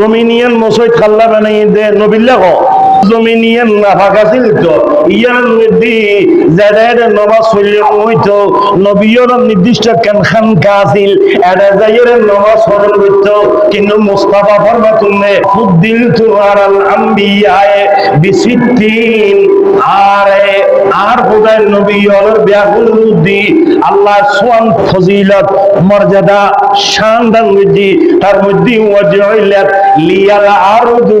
জমিনিয়ান মসজিদ খাল্লা বানাই দে নবিল্লা হ জমিনিয়ান নাফাক আছিল তো ইয়ার মধ্যে যারা নমাজ পড়লে হইতো নবীর নির্দিষ্ট কেনখান কাছিল এটা যাইয়ের নমাজ স্মরণ করতো কিন্তু মুস্তাফা ফরমা তুমি ফুদ্দিল তোমার আল আম্বিয়ায়ে বিসিদ্দিন। আর আর খোদার নবী ব্যাকুল বুদ্ধি আল্লাহ সোয়ান ফজিলত, মর্যাদা শান দান বুদ্ধি তার মধ্যে ওয়াজইলাত লিয়াল আরদু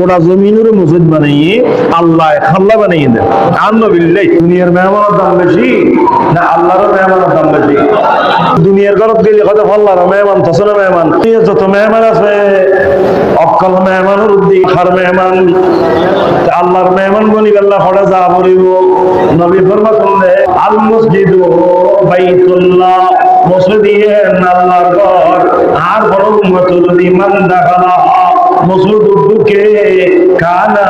গোটা জমিনের মসজিদ বানিয়ে আল্লাহ খাল্লা বানিয়ে দেন। আন্নবিল্লাই দুনিয়ার মেহমানের দাম বেশি না আল্লাহর দাম বেশি? দুনিয়ার গেলে কত আল্লাহর মেহমান মেহমান? দুনিয়ার যত মেহমান আছে অক্কল মেহমানের উদ্দিক খার মেহমান আল্লাহর মেহমান বনি আল্লাহ যা বলিব। নবী ফরমা করলে আল মসজিদ বাইতুল্লাহ, মসজিদে আল্লাহর ঘর, আর বড় উম্মতুল ইমান দেখালা মসুদ উদ্দুকে কানা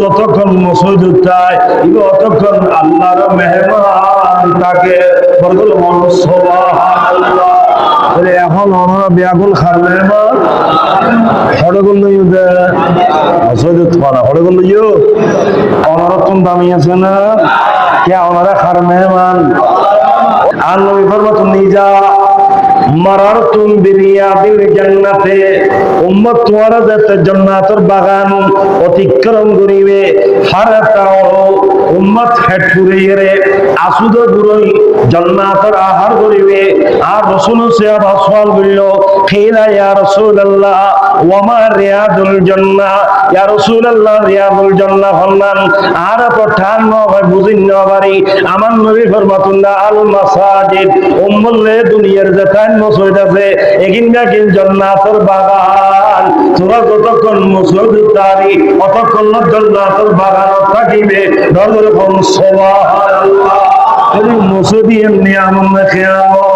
যতক্ষণ মসুদ অতক্ষণ আল্লাহর মেহমান তাকে মন এখন ওনারা বিয়াগুল খার মেহমান হড়গুল নই দে দামি আছে না কে ওনারা খার মেহমান আর নবী ফরমাতুন নিজা মারারতুম বিরিয়াদিল জান্নাতে। উম্মত তোমারা যাতে জান্নাতের বাগান অতিক্রম করিবে। হারাতাও উম্মত হেট ফুরিয়ে আসুদ গুরই জান্নাতের আহার করিবে। আর রাসূল সাহেব সওয়াল করিল খিলা ইয়া রাসূলুল্লাহ রিয়াদুল জান্নাহ? ইয়া রাসূলুল্লাহ, রিয়াদুল জান্নাহ আর বুঝিন আমার নবী আল মাসাজিদ উম্মুল্লে দুনিয়ার যেখান মসজিদ আছে এখানটা কিন জান্নাতের বাগান। তোরা যতক্ষণ মসজিদ তারি অতক্ষণ না জান্নাতের বাগান থাকিবে। ধর কোন সুবহানাল্লাহ। এই মসজিদ এমনি না কিয়ামত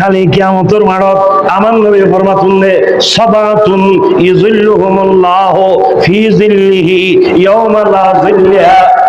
খালি কিয়ামতের মারত আমার নবী ফরমাতুল্লে সাবাতুন ইযিল্লুহুমুল্লাহ ফি জিল্লিহি ইয়াওমা লা জিল্লা